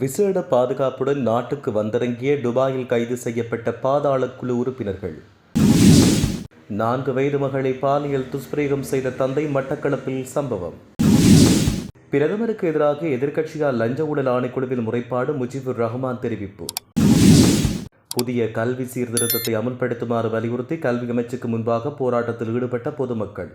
விசேட பாதுகாப்புடன் நாட்டுக்கு வந்திறங்கிய துபாயில் கைது செய்யப்பட்ட பாதாள குழு உறுப்பினர்கள். நான்கு வயது மகளை பாலியல் துஷ்பிரயோகம் செய்த தந்தை மட்டக்களப்பில் சம்பவம். பிரதமருக்கு எதிராக எதிர்க்கட்சியால் லஞ்ச ஊழல் ஆணைக்குழுவில் முறைப்பாடு முஜிபுர் ரஹ்மான் தெரிவிப்பு. புதிய கல்வி சீர்திருத்தத்தை அமுல்படுத்துமாறு வலியுறுத்தி கல்வி அமைச்சுக்கு முன்பாக போராட்டத்தில் ஈடுபட்ட பொதுமக்கள்.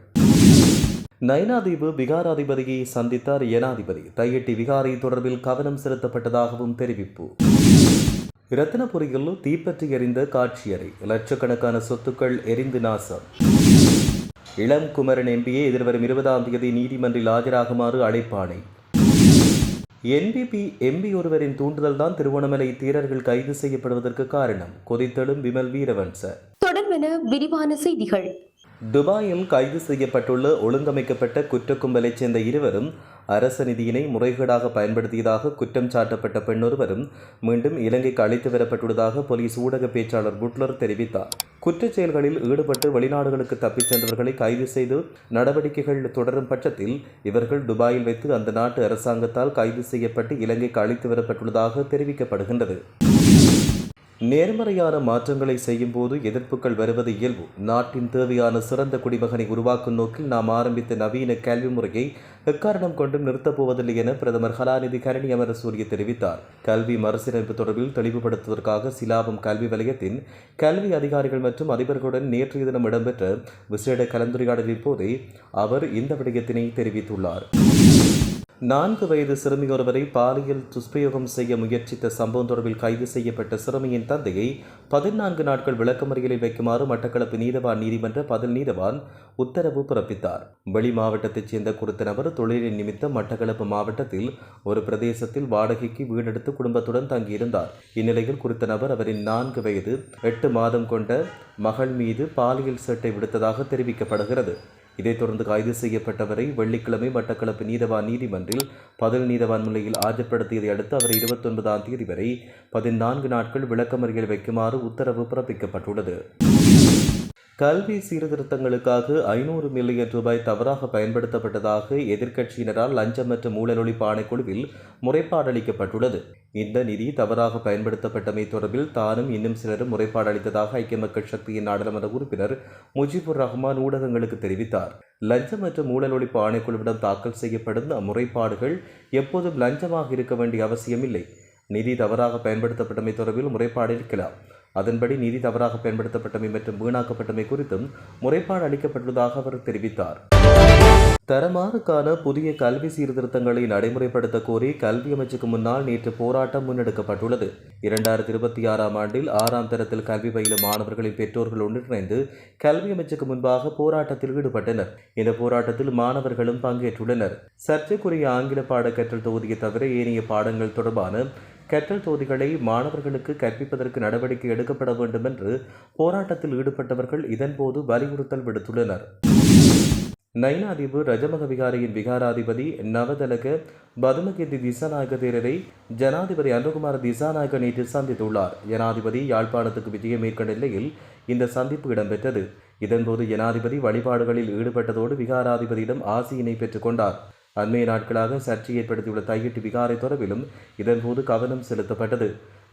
நயனாதீவு விகாராதிபதியை சந்தித்தார் ஏனாதிபதி. தையட்டி விகாரை தொடர்பில் கவனம் செலுத்தப்பட்டதாகவும் தெரிவிப்பு. ரத்தினபுரியில் தீப்பற்றி எறிந்த காட்சியறை. லட்சக்கணக்கான சொத்துக்கள் எரிந்து நாசம். இளம் குமரன் எம்பியை எதிர்வரும் இருபதாம் தேதி நீதிமன்றில் ஆஜராகுமாறு அழைப்பாணை. என்பிபி எம்பி ஒருவரின் தூண்டுதல்தான் திருவண்ணாமலை தீரர்கள் கைது செய்யப்படுவதற்கு காரணம். கொதித்தெழும் விமல் வீரவன்ச. தொடர்பென விரிவான செய்திகள். துபாயில் கைது செய்யப்பட்டுள்ள ஒழுங்கமைக்கப்பட்ட குற்ற கும்பலைச் சேர்ந்த இருவரும் அரச நிதியினை முறைகேடாக பயன்படுத்தியதாக குற்றம் சாட்டப்பட்ட பெண்ணொருவரும் மீண்டும் இலங்கைக்கு அழைத்து வரப்பட்டுள்ளதாக போலீஸ் ஊடக பேச்சாளர் புட்லர் தெரிவித்தார். குற்றச் செயல்களில் ஈடுபட்டு வெளிநாடுகளுக்கு தப்பிச் சென்றவர்களை கைது செய்து நடவடிக்கைகள் தொடரும் பட்சத்தில் இவர்கள் துபாயில் வைத்து அந்த நாட்டு அரசாங்கத்தால் கைது செய்யப்பட்டு இலங்கைக்கு அழைத்து வரப்பட்டுள்ளதாக தெரிவிக்கப்படுகின்றது. நேர்மறையான மாற்றங்களை செய்யும் போது எதிர்ப்புகள் வருவது இயல்பு. நாட்டின் தேவையான சிறந்த குடிமகனை உருவாக்கும் நோக்கில் நாம் ஆரம்பித்த நவீன கல்வி முறையை எக்காரணம் கொண்டும் நிறுத்தப் போவதில்லை என பிரதமர் கலாநிதி கரணி அமரசூரிய தெரிவித்தார். கல்வி மறுசீரமைப்பு தொடர்பில் தெளிவுபடுத்துவதற்காக சிலாபம் கல்வி வலயத்தின் கல்வி அதிகாரிகள் மற்றும் அதிபர்களுடன் நேற்றைய தினம் இடம்பெற்ற விசேட கலந்துரையாடலின் போதே அவர் இந்த விடயத்தினை தெரிவித்துள்ளார். நான்கு வயது சிறுமியொருவரை பாலியல் துஷ்பிரயோகம் செய்ய முயற்சித்த சம்பவம் தொடர்பில் கைது செய்யப்பட்ட சிறுமியின் தந்தையை பதினான்கு நாட்கள் விளக்கமறியலில் வைக்குமாறு மட்டக்களப்பு நீதவான் நீதிமன்ற பதில் நீதவான் உத்தரவு பிறப்பித்தார். வெளி மாவட்டத்தைச் சேர்ந்த குறித்த நபர் தொழிலின் நிமித்தம் மட்டக்களப்பு மாவட்டத்தில் ஒரு பிரதேசத்தில் வாடகைக்கு வீடெடுத்து குடும்பத்துடன் தங்கியிருந்தார். இந்நிலையில் குறித்த நபர் அவரின் நான்கு வயது எட்டு மாதம் கொண்ட மகள் மீது பாலியல் சேட்டை விடுத்ததாக தெரிவிக்கப்படுகிறது. இதைத் தொடர்ந்து கைது செய்யப்பட்டவரை வெள்ளிக்கிழமை மட்டக்களப்பு நீதவான் நீதிமன்றில் பதில் நீதவான் முன்னிலையில் ஆஜர்படுத்தியதை அடுத்து அவரை இருபத்தொன்பதாம் தேதி வரை பதினான்கு நாட்கள் விளக்கமறியல் வைக்குமாறு உத்தரவு பிறப்பிக்கப்பட்டுள்ளது. கல்வி சீர்திருத்தங்களுக்காக ஐநூறு மில்லியன் ரூபாய் தவறாக பயன்படுத்தப்பட்டதாக எதிர்க்கட்சியினரால் லஞ்சம் மற்றும் ஊழல் ஒழிப்பு ஆணைக்குழுவில் முறைப்பாடு அளிக்கப்பட்டுள்ளது இந்த நிதி தவறாக பயன்படுத்தப்பட்டமை தொடர்பில் தானும் இன்னும் சிலரும் முறைப்பாடு அளித்ததாக ஐக்கிய மக்கள் சக்தியின் நாடாளுமன்ற உறுப்பினர் முஜிபுர் ரஹ்மான் ஊடகங்களுக்கு தெரிவித்தார். லஞ்சம் மற்றும் ஊழல் ஒழிப்பு ஆணைக்குழுவிடம் தாக்கல் செய்யப்படும் முறைப்பாடுகள் எப்போதும் லஞ்சமாக இருக்க வேண்டிய அவசியமில்லை. நிதி தவறாக பயன்படுத்தப்பட்டமை தொடர்பில் முறைப்பாடு இருக்கலாம் அதன்படி நிதி தவறாக பயன்படுத்தப்பட்டமை மற்றும் வீணாக்கப்பட்டமை குறித்தும் முறைப்பாடு அளிக்கப்பட்டுள்ளதாக அவர் தெரிவித்தார். தரமாறுக்கான புதிய கல்வி சீர்திருத்தங்களை நடைமுறைப்படுத்த கோரி கல்வி அமைச்சுக்கு முன்னால் நேற்று போராட்டம் முன்னெடுக்கப்பட்டுள்ளது. இரண்டாயிரத்தி இருபத்தி ஆறாம் ஆண்டில் ஆறாம் தரத்தில் கல்வி பயிலும் மாணவர்களின் பெற்றோர்கள் ஒன்றிணைந்து கல்வி அமைச்சுக்கு முன்பாக போராட்டத்தில் ஈடுபட்டனர். இந்த போராட்டத்தில் மாணவர்களும் பங்கேற்றுள்ளனர். சர்ச்சைக்குரிய ஆங்கில பாட கற்றல் தொகுதியை தவிர ஏனைய பாடங்கள் தொடர்பான கற்றல் தொகுதிகளை மாணவர்களுக்கு கற்பிப்பதற்கு நடவடிக்கை எடுக்கப்பட வேண்டும் என்று போராட்டத்தில் ஈடுபட்டவர்கள் இதன்போது வலியுறுத்தல் விடுத்துள்ளனர். நைனாதிபு ரஜமக விகாரியின் விகாராதிபதி நவதலக பதுமகிந்தி திசாநாயக தேரரை ஜனாதிபதி அனுகுமார திசாநாயக நேற்று சந்தித்துள்ளார். ஜனாதிபதி யாழ்ப்பாணத்துக்கு விஜயம் மேற்கொண்ட நிலையில் இந்த சந்திப்பு இடம்பெற்றது. இதன்போது ஜனாதிபதி வழிபாடுகளில் ஈடுபட்டதோடு விகாராதிபதியிடம் ஆசியினை பெற்றுக்கொண்டார் அண்மைய நாட்களாக சர்ச்சை ஏற்படுத்தியுள்ள தையிட்டு விகாரை தொடர்பிலும் இதன்போது கவனம் செலுத்தப்பட்டது.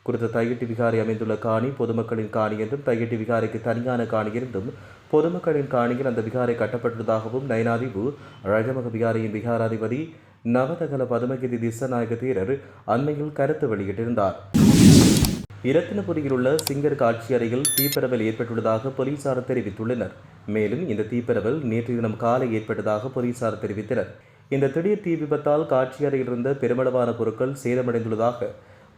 குறித்த தையிட்டு விகாரை அமைந்துள்ள காணி பொதுமக்களின் காணி என்றும் தையிட்டு விகாரைக்கு தனியான காணி இருந்தும் பொதுமக்களின் காணியில் அந்த விகாரை கட்டப்பட்டுள்ளதாகவும் நயனாதிபு ரஜமக விகாரையின் விகாராதிபதி நவதகல பதுமகிதி திசநாயக தேரர் அண்மையில் கருத்து வெளியிட்டிருந்தார். இரத்தினபுரியில் உள்ள சிங்கர் காட்சி அறையில் தீப்பரவல் ஏற்பட்டுள்ளதாக போலீசார் தெரிவித்துள்ளனர். மேலும் இந்த தீப்பரவல் நேற்று தினம் காலை ஏற்பட்டதாக போலீசார் தெரிவித்தனர். இந்த திடீர் தீ விபத்தால் காட்சியறையில் இருந்த பெருமளவான பொருட்கள் சேதமடைந்துள்ளதாக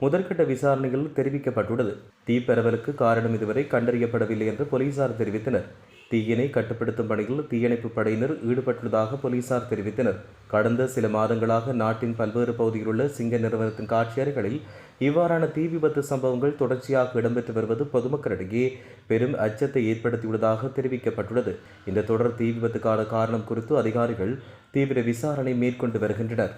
முதற்கட்ட விசாரணையில் தெரிவிக்கப்பட்டுள்ளது. தீப்பரவலுக்கு காரணம் இதுவரை கண்டறியப்படவில்லை என்று போலீசார் தெரிவித்தனர். தீயினை கட்டுப்படுத்தும் பணியில் தீயணைப்பு படையினர் ஈடுபட்டுள்ளதாக போலீசார் தெரிவித்தனர். கடந்த சில மாதங்களாக நாட்டின் பல்வேறு பகுதியில் உள்ள சிங்க நிறுவனத்தின் காட்சியறைகளில் இவ்வாறான தீ விபத்து சம்பவங்கள் தொடர்ச்சியாக இடம்பெற்று வருவது பொதுமக்களிடையே பெரும் அச்சத்தை ஏற்படுத்தியுள்ளதாக தெரிவிக்கப்பட்டுள்ளது. இந்த தொடர் தீ விபத்துக்கான காரணம் குறித்து அதிகாரிகள் தீவிர விசாரணை மேற்கொண்டு வருகின்றனர்.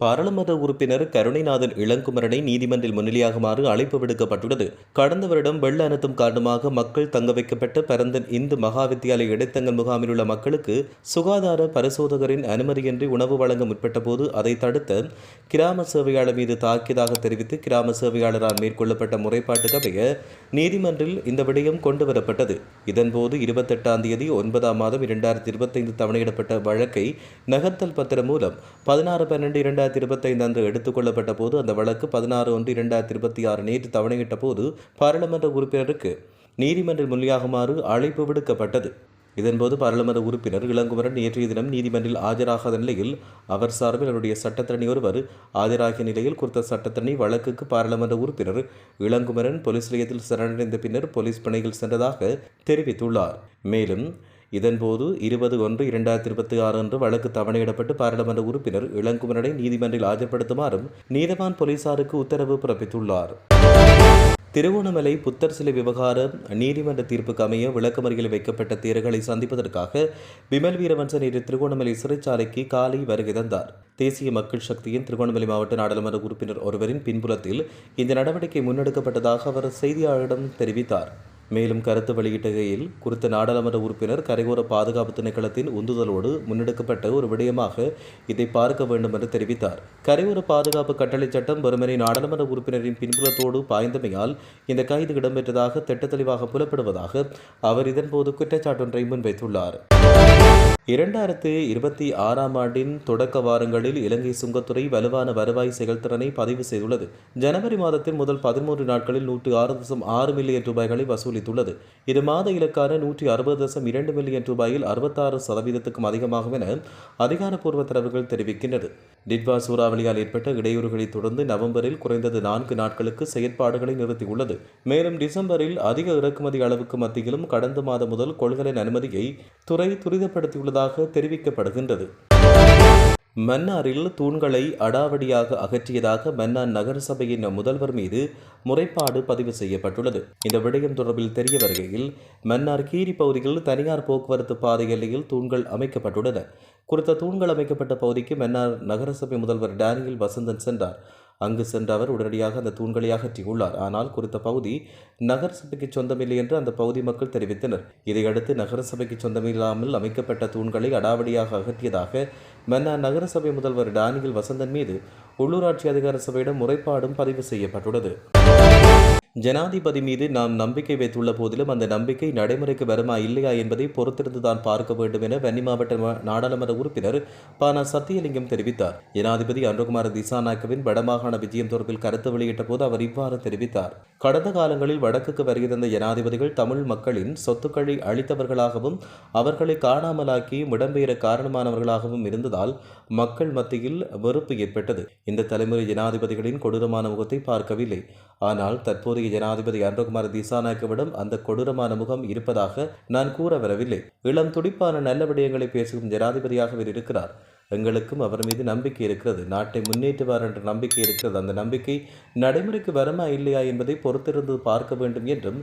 பாராளுமன்ற உறுப்பினர் கருணைநாதன் இளங்குமரனை நீதிமன்றில் முன்னிலையாகுமாறு அழைப்பு விடுக்கப்பட்டுள்ளது. கடந்த வருடம் வெள்ள அனர்த்தம் காரணமாக மக்கள் தங்க வைக்கப்பட்ட பரந்தன் இந்து மகா வித்தியாலய இடைத்தங்கல் முகாமில் உள்ள மக்களுக்கு சுகாதார பரிசோதகரின் அனுமதியின்றி உணவு வழங்க முற்பட்ட போது அதை தடுத்த கிராம சேவையாளர் மீது தாக்கியதாக தெரிவித்து கிராம சேவையாளரால் மேற்கொள்ளப்பட்ட முறைப்பாட்டுக்கு அமைய நீதிமன்றில் இந்த விடயம் கொண்டுவரப்பட்டது. இதன்போது இருபத்தெட்டாம் தேதி ஒன்பதாம் மாதம் இரண்டாயிரத்தி இருபத்தைந்து தவணையிடப்பட்ட வழக்கை நகர்த்தல் பத்திரம் மூலம் பதினாறு பன்னெண்டு இரண்டாயிரத்தி இருபத்தைந்து அன்று எடுத்துக்கொள்ளப்பட்ட போது அந்த வழக்கு பதினாறு ஒன்று இரண்டாயிரத்தி இருபத்தி ஆறு நேற்று தவணையிட்ட போது பாராளுமன்ற உறுப்பினருக்கு நீதிமன்ற மொழியாகுமாறு அழைப்பு விடுக்கப்பட்டது. இதன்போது பாராளுமன்ற உறுப்பினர் இளங்குமரன் நேற்றைய தினம் நீதிமன்றில் ஆஜராகாத நிலையில் அவர் சார்பில் அவருடைய சட்டத்தரணி ஒருவர் ஆஜராகிய நிலையில் குறித்த சட்டத்தரணி வழக்குக்கு பாராளுமன்ற உறுப்பினர் இளங்குமரன் போலீஸ் நிலையத்தில் சரணடைந்த பின்னர் போலீஸ் பணியில் சென்றதாக தெரிவித்துள்ளார். மேலும் இதன்போது இருபது ஒன்று இரண்டாயிரத்தி இருபத்தி ஆறு அன்று வழக்கு தவணையிடப்பட்டு பாராளுமன்ற உறுப்பினர் இளங்குமரனை நீதிமன்றில் ஆஜர்படுத்துமாறும் நீதவான் போலீசாருக்கு உத்தரவு பிறப்பித்துள்ளார். திருவோணமலை புத்தர் சிலை விவகாரம் நீதிமன்ற தீர்ப்புக்கு அமைய விளக்கமறியில் வைக்கப்பட்ட தேர்களை சந்திப்பதற்காக விமல் வீரவன்சன் நேற்று திருகோணமலை சிறைச்சாலைக்கு காலை வருகை தந்தார். தேசிய மக்கள் சக்தியின் திருகோணமலை மாவட்ட நாடாளுமன்ற உறுப்பினர் ஒருவரின் பின்புலத்தில் இந்த நடவடிக்கை முன்னெடுக்கப்பட்டதாக அவர் செய்தியாளரிடம் தெரிவித்தார். மேலும் கருத்து வெளியிட்டுகையில் குறித்த நாடாளுமன்ற உறுப்பினர் கரையோர பாதுகாப்பு திணைக்களத்தின் உந்துதலோடு முன்னெடுக்கப்பட்ட ஒரு விடயமாக இதை பார்க்க வேண்டும் என்று தெரிவித்தார். கரையோர பாதுகாப்பு கட்டளை சட்டம் வெறுமனே நாடாளுமன்ற உறுப்பினரின் பின்புலத்தோடு பாய்ந்தமையால் இந்த கைது இடம்பெற்றதாக திட்டத்தெளிவாக புலப்படுவதாக அவர் இதன்போது குற்றச்சாட்டொன்றை முன்வைத்துள்ளார். இரண்டாயிரத்து இருபத்தி ஆறாம் ஆண்டின் தொடக்க வாரங்களில் இலங்கை சுங்கத்துறை வலுவான வருவாய் செயல்திறனை பதிவு செய்துள்ளது. ஜனவரி மாதத்தின் முதல் பதிமூன்று நாட்களில் நூற்றி ஆறு தசம் ஆறு மில்லியன் ரூபாய்களை வசூலித்துள்ளது. இது மாத இலக்கான நூற்றி அறுபது தசம் இரண்டு மில்லியன் ரூபாயில் அறுபத்தாறு சதவீதத்துக்கும் அதிகமாகும் என அதிகாரப்பூர்வ தரவுகள் தெரிவிக்கின்றது டிட்வா சூறாவளியால் ஏற்பட்ட இடையூறுகளை தொடர்ந்து நவம்பரில் குறைந்தது நான்கு நாட்களுக்கு செயற்பாடுகளை நிறுத்தியுள்ளது. மேலும் டிசம்பரில் அதிக இறக்குமதி அளவுக்கு மத்தியிலும் கடந்த மாதம் முதல் கொள்கலன் அனுமதியை துறை துரிதப்படுத்தியுள்ளதாக தெரிவிக்கப்படுகின்றது. மன்னாரில் தூண்களை அடாவடியாக அகற்றியதாக மன்னார் நகரசபையின் முதல்வர் மீது முறைப்பாடு பதிவு செய்யப்பட்டுள்ளது. இந்த விடயம் தொடர்பில் தெரிய வருகையில் மன்னார் கீரி பகுதியில் தனியார் போக்குவரத்து பாதை எல்லையில் தூண்கள் அமைக்கப்பட்டுள்ளன. குறித்த தூண்கள் அமைக்கப்பட்ட பகுதிக்கு மன்னார் நகரசபை முதல்வர் டேனியல் வசந்தன் சென்றார். அங்கு சென்ற அவர் உடனடியாக அந்த தூண்களை அகற்றியுள்ளார். ஆனால் குறித்த பகுதி நகரசபைக்கு சொந்தமில்லை என்று அந்த பகுதி மக்கள் தெரிவித்தனர். இதையடுத்து நகரசபைக்கு சொந்தமில்லாமல் அமைக்கப்பட்ட தூண்களை அடாவடியாக அகற்றியதாக மன்னா நகரசபை முதல்வர் டானியல் வசந்தன் மீது உள்ளூராட்சி அதிகார சபையிடம் முறைப்பாடும் பதிவு செய்யப்பட்டுள்ளது. ஜனாதிபதி மீது நாம் நம்பிக்கை வைத்துள்ள போதிலும் அந்த நம்பிக்கை நடைமுறைக்கு வருமா இல்லையா என்பதை பொறுத்திருந்துதான் பார்க்க வேண்டும் என வன்னி மாவட்ட நாடாளுமன்ற உறுப்பினர் பானா சத்தியலிங்கம் தெரிவித்தார். ஜனாதிபதி அனுகுமார திசாநாயக்கவின் வடமாகாண விஜயம் தொடர்பில் கருத்து வெளியிட்ட போது அவர் இவ்வாறு தெரிவித்தார். கடந்த காலங்களில் வடக்குக்கு வருகிறந்த ஜனாதிபதிகள் தமிழ் மக்களின் சொத்துக்களை அளித்தவர்களாகவும் அவர்களை காணாமலாக்கி இடம்பெயர காரணமானவர்களாகவும் இருந்ததால் மக்கள் மத்தியில் வெறுப்பு ஏற்பட்டது. இந்த தலைமுறை ஜனாதிபதிகளின் கொடூரமான முகத்தை பார்க்கவில்லை. ஆனால் தற்போதைய ஜனாதிபதி அன்றகுமார் திசாநாயக்கவிடம் அந்த கொடூரமான முகம் இருப்பதாக நான் கூற வரவில்லை. இளம் துடிப்பான நல்ல விடயங்களை பேசும் ஜனாதிபதியாக அவர் இருக்கிறார். எங்களுக்கும் அவர் மீது நம்பிக்கை இருக்கிறது. நாட்டை முன்னேற்றுவார் என்ற நம்பிக்கை இருக்கிறது. அந்த நம்பிக்கை நடைமுறைக்கு வருமா இல்லையா என்பதை பொறுத்திருந்து பார்க்க வேண்டும் என்றும்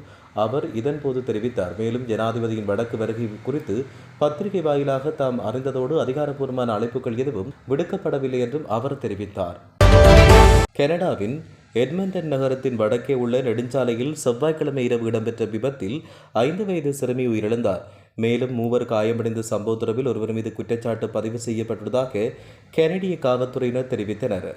அவர் இதன்போது தெரிவித்தார். மேலும் ஜனாதிபதியின் வடக்கு வருகை குறித்து பத்திரிகை வாயிலாக தாம் அறிந்ததோடு அதிகாரப்பூர்வமான அழைப்புகள் எதுவும் விடுக்கப்படவில்லை என்றும் அவர் தெரிவித்தார். கனடாவின் எட்மண்டன் நகரத்தின் வடக்கே உள்ள நெடுஞ்சாலையில் செவ்வாய்க்கிழமை இரவு இடம்பெற்ற விபத்தில் ஐந்து வயது சிறுமி உயிரிழந்தார். மேலும் மூவர் காயமடைந்த சம்பவ தொடர்பில் ஒருவர் மீது குற்றச்சாட்டு பதிவு செய்யப்பட்டுள்ளதாக கனடிய காவல்துறையினர் தெரிவித்தனர்.